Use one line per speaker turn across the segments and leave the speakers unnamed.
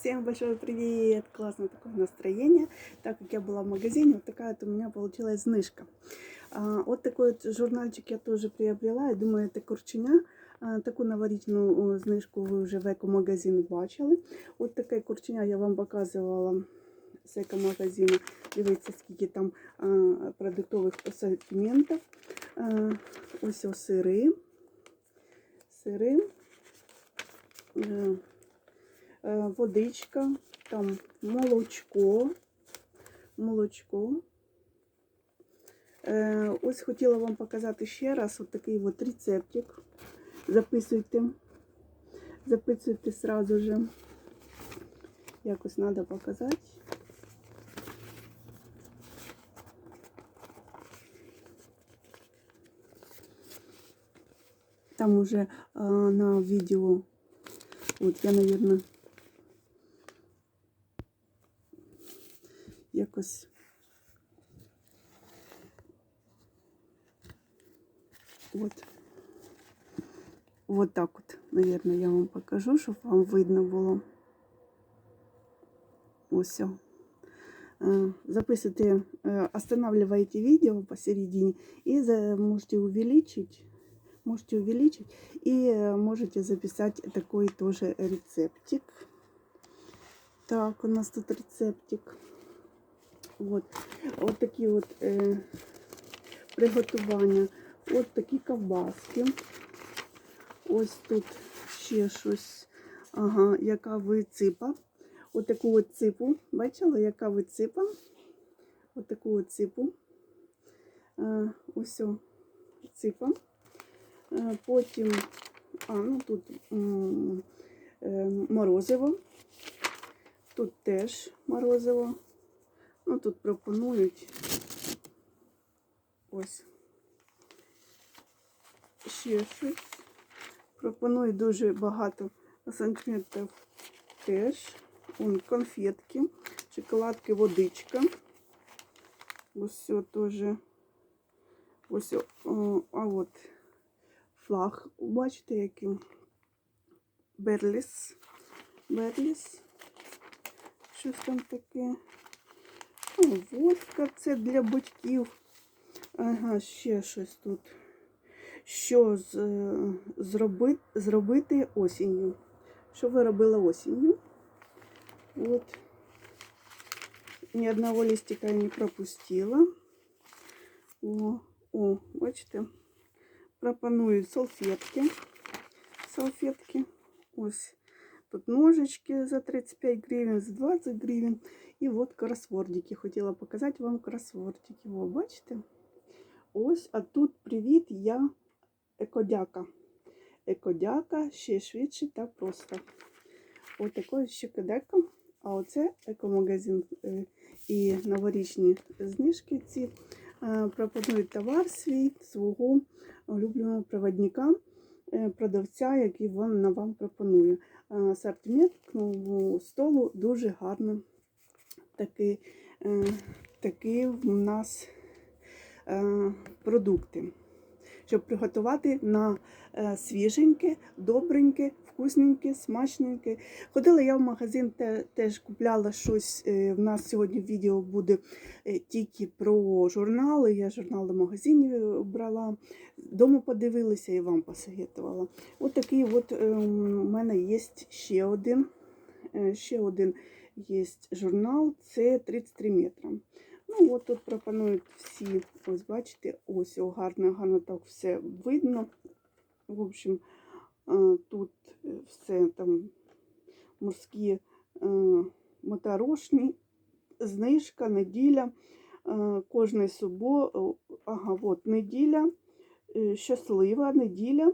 Всем большой привет! Классное такое настроение. Так как я была в магазине, вот такая вот у меня получилась знижка. А, вот такой вот журнальчик я тоже приобрела. Я думаю, это курченя. А, таку новорічну знижку ви вже в екомагазині бачили. От таке курченя я вам показувала з екомагазину. Дивіться, скільки там а, продуктових асортиментів. А, ось ось сири. Сири. Е, е, водичка, там молочко, молочко. Е, Ось хотіла вам показати ще раз от такий от рецептик. Записуйте, записуйте сразу же. Якось треба показати. Там уже а, на видео, от я, наверное, якось от. Вот так от, наверное, я вам покажу, щоб вам видно було. Ось. Э, Записывайте, э, останавливаете видео посередине и можете увеличить, можете увеличить и э, можете записать такой тоже рецептик. Так, у нас тут рецептик. Вот, от такі от е, приготування. От такі ковбаски. Ось тут ще щось. Ага, яка виципа. От таку от ципу. Бачили, яка виципа? От таку от ципу. Е, ось ципа. Е, потім, а, ну тут е, морозиво. Тут теж морозиво. Ну, тут пропонують ось ще щось. Пропонують дуже багато сантиметрів теж. Вон конфетки, шоколадки, водичка. Ось все теж. Ось, о, а от флаг, бачите, який? Берліс. Берліс. Щось там таке. О, водка це для батьків. Ага, ще щось тут. Що з, е, зроби, зробити осінню? Що ви робили осінню? От. Ні одного листика я не пропустила. О, о, бачите? Пропонують салфетки. Салфетки. Ось. Тут ножички за 35 гривень, за 20 гривень. І от кросвордики. Хотіла показати вам кросвордики. О, бачите? Ось, а тут привіт, я екодяка. Екодяка ще швидше та просто. Ось такою ще кодека. А оце екомагазин е, і новорічні знижки ці пропонують товар свій свого улюбленого проводника, продавця, який він на вам пропонує. Е, Асортимент столу дуже гарний. такий, е, такий в нас е, продукти, щоб приготувати на е, свіженьке, добреньке, вкусненьке, смачненьке. Ходила я в магазин, те, теж купляла щось. е, В нас сьогодні відео буде е, тільки про журнали. Я журнали в магазині е, брала, дому подивилася і вам посоветувала. От такий от е, у мене є ще один. е, Ще один є журнал, це 33 метри. Ну, от тут пропонують всі, ось бачите, ось о, гарно, гарно так все видно. В общем, е, тут е, все там морські е, моторошні, знижка, неділя, е, кожної субо, ага, от неділя, е, щаслива неділя,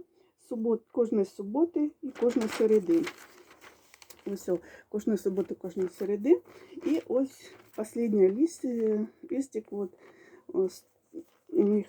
субот, кожної суботи і кожної середи. Ось о, кожної суботи, кожної середи. І ось останній лист, е, листик, от, ось, у них